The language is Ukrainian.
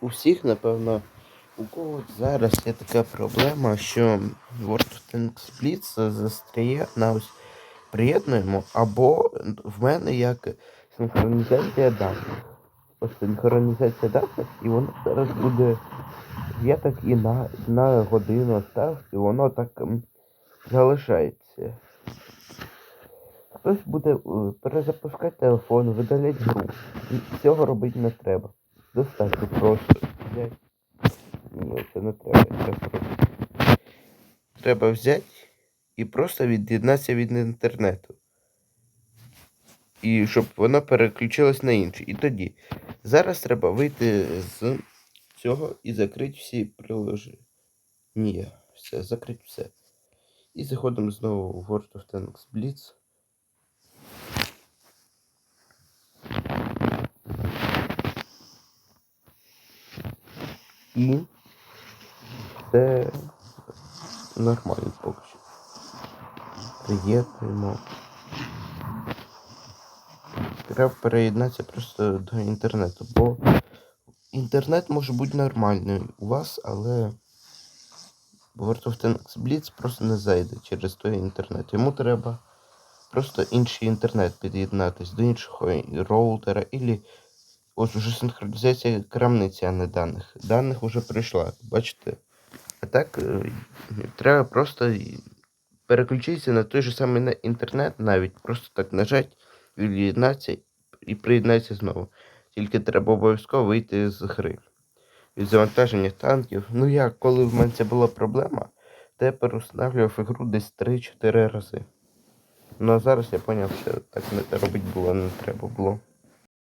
у всіх, напевно, у когось зараз є така проблема, що World Blitz застряє на ось приєднуємо, або в мене як синхронізація даних. Ось синхронізація даних, і воно зараз буде. Я так і на, на годину став, і воно так залишається. Хтось буде е, перезапускати телефон, видаляти гру. Цього робити не треба. Достатньо просто взяти. Ні, це не треба. Це просто. Треба взяти і просто від'єднатися від інтернету. І щоб воно переключилось на інший. І тоді. Зараз треба вийти з цього і закрити всі приложення. Ні, все, закрити все. І заходимо знову в World of Tanks Blitz. І це нормально поки що. Приєднуємо. Треба переєднатися просто до інтернету, бо інтернет може бути нормальний у вас, але World of Tanks Blitz просто не зайде через той інтернет. Йому треба просто інший інтернет під'єднатись до іншого роутера, ілі ось уже синхронізація крамниці, а не даних. Даних вже прийшла, бачите? А так е, треба просто переключитися на той же самий інтернет, навіть просто так нажати, від'єднатися і приєднатися знову. Тільки треба обов'язково вийти з гри. Від завантаження танків. Ну я, коли в мене це була проблема, то я переустанавливав ігру десь 3-4 рази. Ну а зараз я зрозумів, що так не робити було не треба було.